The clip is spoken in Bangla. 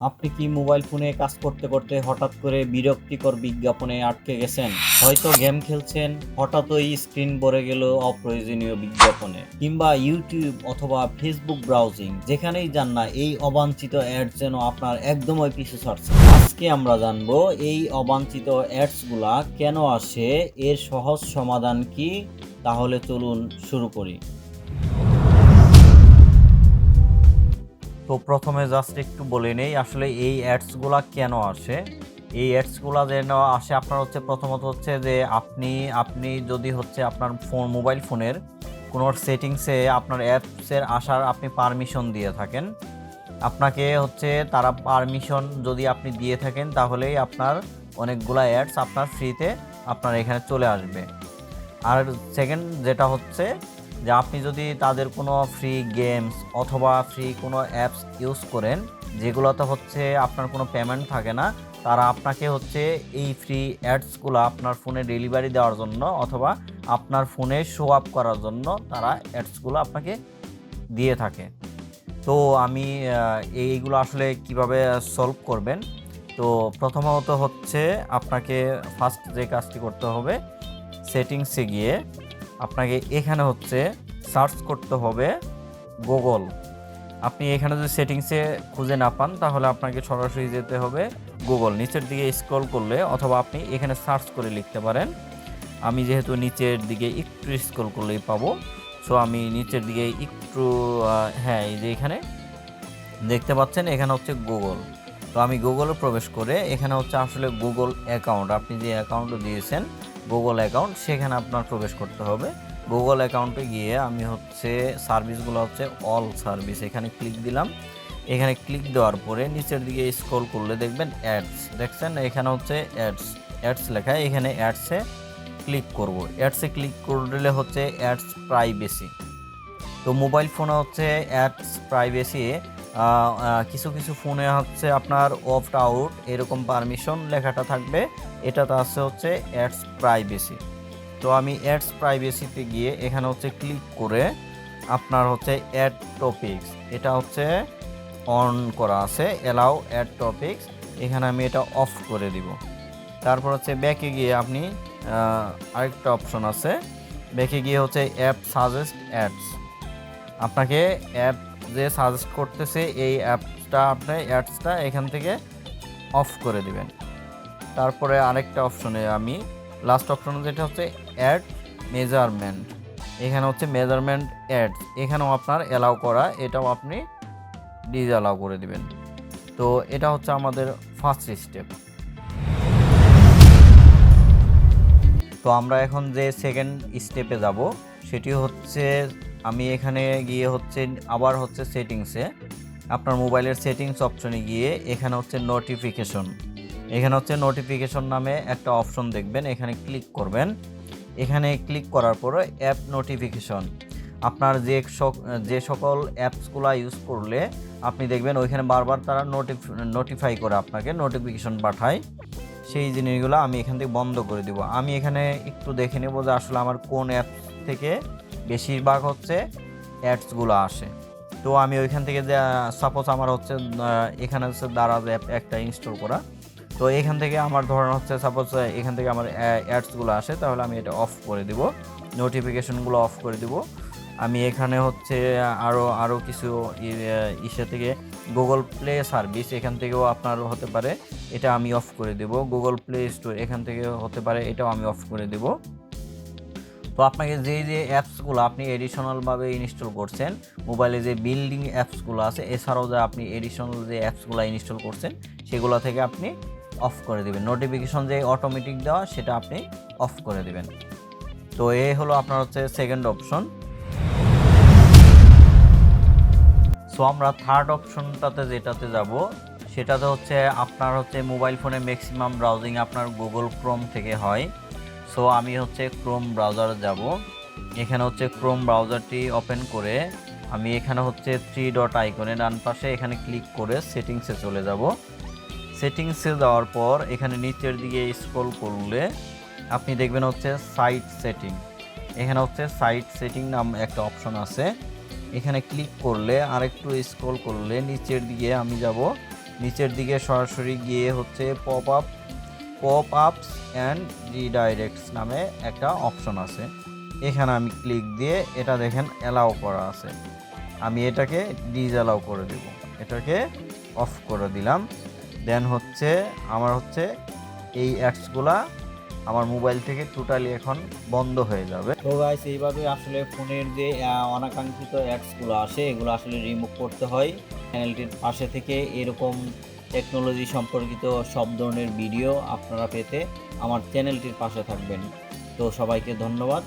আপনি কি মোবাইল ফোনে কাজ করতে করতে হঠাৎ করে বিরক্তিকর বিজ্ঞাপনে আটকে গেছেন? হয়তো গেম খেলছেন, হঠাৎই স্ক্রিন ভরে গেল অপ্রয়োজনীয় বিজ্ঞাপনে। কিংবা ইউটিউব অথবা ফেসবুক ব্রাউজিং, যেখানেই যান না, এই অবাঞ্ছিত অ্যাড যেন আপনার একদমই পিছু ছাড়ছে। আজকে আমরা জানব এই অবাঞ্ছিত অ্যাডসগুলা কেন আসে, এর সহজ সমাধান কি? তাহলে চলুন শুরু করি। তো প্রথমে জাস্ট একটু বলে নেই, আসলে এই অ্যাডসগুলা কেন আসে? এই অ্যাডসগুলা যেন আসে আপনার হচ্ছে প্রথমত হচ্ছে যে আপনি আপনি যদি হচ্ছে আপনার ফোন মোবাইল ফোনের কোনো সেটিংসে আপনার অ্যাপসের আসার আপনি পারমিশন দিয়ে থাকেন। আপনাকে হচ্ছে তারা পারমিশন যদি আপনি দিয়ে থাকেন, তাহলেই আপনার অনেকগুলা অ্যাডস আপনার ফ্রিতে আপনার এখানে চলে আসবে। আর সেকেন্ড যেটা হচ্ছে যে আপনি যদি তাদের কোনো ফ্রি গেমস অথবা ফ্রি কোনো অ্যাপস ইউজ করেন, যেগুলোতে হচ্ছে আপনার কোনো পেমেন্ট থাকে না, তারা আপনাকে হচ্ছে এই ফ্রি অ্যাডসগুলো আপনার ফোনে ডেলিভারি দেওয়ার জন্য অথবা আপনার ফোনে শো আপ করার জন্য তারা অ্যাডসগুলো আপনাকে দিয়ে থাকে। তো আমি এইগুলো আসলে কীভাবে সলভ করবেন? তো প্রথমত হচ্ছে আপনাকে ফার্স্ট যে কাজটি করতে হবে সেটিংসে গিয়ে আপনাকে এখানে হচ্ছে সার্চ করতে হবে গুগল। আপনি এখানে যদি সেটিংসে খুঁজে না পান, তাহলে আপনাকে সরাসরি যেতে হবে গুগল। নিচের দিকে স্ক্রল করলে অথবা আপনি এখানে সার্চ করে লিখতে পারেন। আমি যেহেতু নিচের দিকে একটু স্ক্রল করলেই পাবো সো আমি নিচের দিকে একটু হ্যাঁ এই যে এখানে দেখতে পাচ্ছেন এখানে হচ্ছে গুগল। তো আমি গুগলে প্রবেশ করে এখানে হচ্ছে আসলে গুগল অ্যাকাউন্ট, আপনি যে অ্যাকাউন্ট দিয়েছেন গুগল অ্যাকাউন্ট সেখানে আপনার প্রবেশ করতে হবে। গুগল অ্যাকাউন্টে গিয়ে আমি হচ্ছে সার্ভিসগুলো হচ্ছে অল সার্ভিস এখানে ক্লিক দিলাম। এখানে ক্লিক দেওয়ার পরে নিচের দিকে স্ক্রল করলে দেখবেন অ্যাডস দেখছেন? এখানে হচ্ছে অ্যাডস অ্যাডস লেখা, এখানে অ্যাডসে ক্লিক করব। অ্যাডসে ক্লিক করলে হচ্ছে অ্যাডস প্রাইভেসি তো মোবাইল ফোনে হচ্ছে অ্যাডস প্রাইভেসি কিছু কিছু ফোনে হচ্ছে আপনার অফট আউট এরকম পারমিশন লেখাটা থাকবে। এটাতে আছে হচ্ছে অ্যাডস প্রাইভেসি তো আমি অ্যাডস প্রাইভেসিতে গিয়ে এখানে হচ্ছে ক্লিক করে আপনার হচ্ছে অ্যাড টপিক্স এটা হচ্ছে অন করা আছে অ্যালাউ অ্যাড টপিক্স এখানে আমি এটা অফ করে দিব। তারপর হচ্ছে ব্যাকে গিয়ে আপনি আরেকটা অপশন আছে ব্যাকে গিয়ে হচ্ছে অ্যাপ সাজেস্ট অ্যাডস আপনাকে অ্যাপ যে সাজেস্ট করতেছে এই অ্যাপটা আপনি অ্যাডসটা এখান থেকে অফ করে দিবেন। তারপরে আরেকটা অপশনে আমি লাস্ট অপশন যেটা হচ্ছে অ্যাড মেজারমেন্ট এখানে হচ্ছে মেজারমেন্ট অ্যাড এখানেও আপনার অ্যালাউ করা, এটাও আপনি ডিজ অ্যালাউ করে দিবেন। তো এটা হচ্ছে আমাদের ফার্স্ট স্টেপ তো আমরা এখন যে সেকেন্ড স্টেপে যাব, সেটি হচ্ছে আমি এখানে গিয়ে হচ্ছে, আবার হচ্ছে সেটিংসে, আপনার মোবাইলের সেটিংস অপশনে গিয়ে এখানে হচ্ছে নোটিফিকেশন এখানে হচ্ছে নোটিফিকেশন নামে একটা অপশন দেখবেন, এখানে ক্লিক করবেন। এখানে ক্লিক করার পরে অ্যাপ নোটিফিকেশন আপনার যে যে সকল অ্যাপসগুলো ইউজ করলে আপনি দেখবেন ওইখানে বারবার তারা নোটিফ নোটিফাই করে আপনাকে নোটিফিকেশন পাঠায়। সেই জিনিসগুলো আমি এখান থেকে বন্ধ করে দিব। আমি এখানে একটু দেখে নেব যে আসলে আমার কোন অ্যাপ থেকে বেশিরভাগ হচ্ছে অ্যাডসগুলো আসে। তো আমি ওইখান থেকে সাপোজ আমার হচ্ছে এখানে হচ্ছে দারাজ অ্যাপ একটা ইনস্টল করা। তো এখান থেকে আমার ধরেন হচ্ছে সাপোজ এখান থেকে আমার অ্যাডসগুলো আসে, তাহলে আমি এটা অফ করে দিব। নোটিফিকেশনগুলো অফ করে দিব। আমি এখানে হচ্ছে আরও আরও কিছু ইসে থেকে গুগল প্লে সার্ভিস এখান থেকেও আপনার হতে পারে। এটা আমি অফ করে দেব। গুগল প্লে স্টোর এখান থেকে হতে পারে, এটাও আমি অফ করে দেব। তো আপনাকে যে যে অ্যাপসগুলো আপনি এডিশনালভাবে ইনস্টল করছেন মোবাইলে যে বিল্ডিং অ্যাপসগুলো আছে, এছাড়াও যে আপনি এডিশনাল যে অ্যাপসগুলো ইনস্টল করছেন, সেগুলো থেকে আপনি অফ করে দেবেন। নোটিফিকেশন যে অটোমেটিক দেওয়া, সেটা আপনি অফ করে দেবেন। তো এ হলো আপনার হচ্ছে সেকেন্ড অপশন সো আমরা থার্ড অপশনটাতে যেটাতে যাব, সেটাতে হচ্ছে আপনার হচ্ছে মোবাইল ফোনে ম্যাক্সিমাম ব্রাউজিং আপনার গুগল ক্রোম থেকে হয়। সো আমি হচ্ছে ক্রোম ব্রাউজারে যাব। এখানে হচ্ছে ক্রোম ব্রাউজারটি ওপেন করে আমি এখানে হচ্ছে থ্রি ডট আইকনে ডান পাশে এখানে ক্লিক করে সেটিংসে চলে যাব। সেটিংসে যাওয়ার পর এখানে নিচের দিকে স্ক্রল করলে আপনি দেখবেন হচ্ছে সাইট সেটিং এখানে হচ্ছে সাইট সেটিং নাম একটা অপশন আছে। এখানে ক্লিক করলে আরেকটু স্ক্রল করলে নিচের দিকে আমি যাব। নিচের দিকে সরাসরি গিয়ে হচ্ছে pop up pop ups and redirects নামে একটা অপশন আছে। এখানে আমি ক্লিক দিয়ে এটা দেখেন অ্যালাউ করা আছে। আমি এটাকে ডিজ অ্যালাউ করে দেব। এটাকে অফ করে দিলাম। দেন হচ্ছে আমার হচ্ছে এই অ্যাডসগুলা আমার মোবাইল থেকে টোটালি এখন বন্ধ হয়ে যাবে। তো গাইস এইভাবে আসলে ফোনের যে অনাকাঙ্ক্ষিত অ্যাডসগুলো আসে, এগুলো আসলে রিমুভ করতে হয়। চ্যানেলটির পাশে থেকে এরকম টেকনোলজি সম্পর্কিত সব ধরনের ভিডিও আপনারা পেতে আমার চ্যানেলটির পাশে থাকবেন। তো সবাইকে ধন্যবাদ।